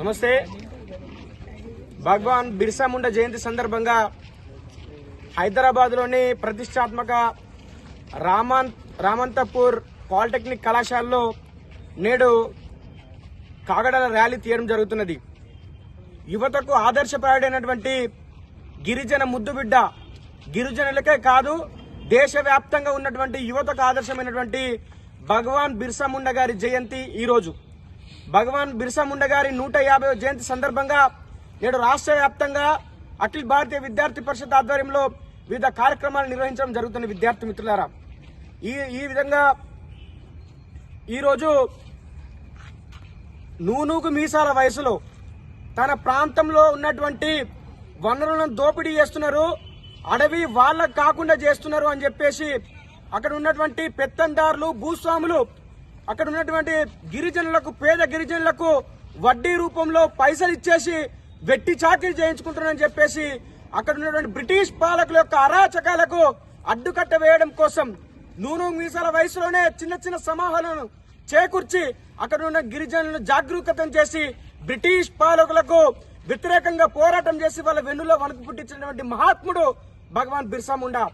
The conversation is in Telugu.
నమస్తే. భగవాన్ బిర్సా ముండా జయంతి సందర్భంగా హైదరాబాద్లోని ప్రతిష్టాత్మక రామన్ రామంతపూర్ పాలిటెక్నిక్ కళాశాలలో నేడు కాగడాల ర్యాలీ తీయడం జరుగుతున్నది. యువతకు ఆదర్శప్రాయుడైనటువంటి గిరిజన ముద్దుబిడ్డ గిరిజనులకే కాదు దేశవ్యాప్తంగా ఉన్నటువంటి యువతకు ఆదర్శమైనటువంటి భగవాన్ బిర్సా ముండా గారి జయంతి ఈరోజు. భగవాన్ బిర్సా ముండ గారి నూట యాభై జయంతి సందర్భంగా నేడు రాష్ట్ర వ్యాప్తంగా అఖిల భారతీయ విద్యార్థి పరిషత్ ఆధ్వర్యంలో వివిధ కార్యక్రమాలు నిర్వహించడం జరుగుతుంది విద్యార్థి మిత్రులారా ఈ ఈ విధంగా ఈరోజు నూనూకు మీసాల వయసులో తన ప్రాంతంలో ఉన్నటువంటి వనరులను దోపిడీ చేస్తున్నారు అడవి వాళ్ళకు కాకుండా చేస్తున్నారు అని చెప్పేసి అక్కడ ఉన్నటువంటి పెత్తందారులు భూస్వాములు అక్కడ ఉన్నటువంటి గిరిజనులకు పేద గిరిజనులకు వడ్డీ రూపంలో పైసలు ఇచ్చేసి వెట్టి చాకరీ చేయించుకుంటున్నారని చెప్పేసి అక్కడ ఉన్నటువంటి బ్రిటిష్ పాలకుల యొక్క అరాచకాలకు అడ్డుకట్ట వేయడం కోసం నూనె మీసాల వయసులోనే చిన్న చిన్న సమాహాలను చేకూర్చి అక్కడ ఉన్న గిరిజనులను జాగరూకతం చేసి బ్రిటిష్ పాలకులకు వ్యతిరేకంగా పోరాటం చేసి వాళ్ళ వెన్నులో వణుకు పుట్టించినటువంటి మహాత్ముడు భగవాన్ బిర్సా ముండా.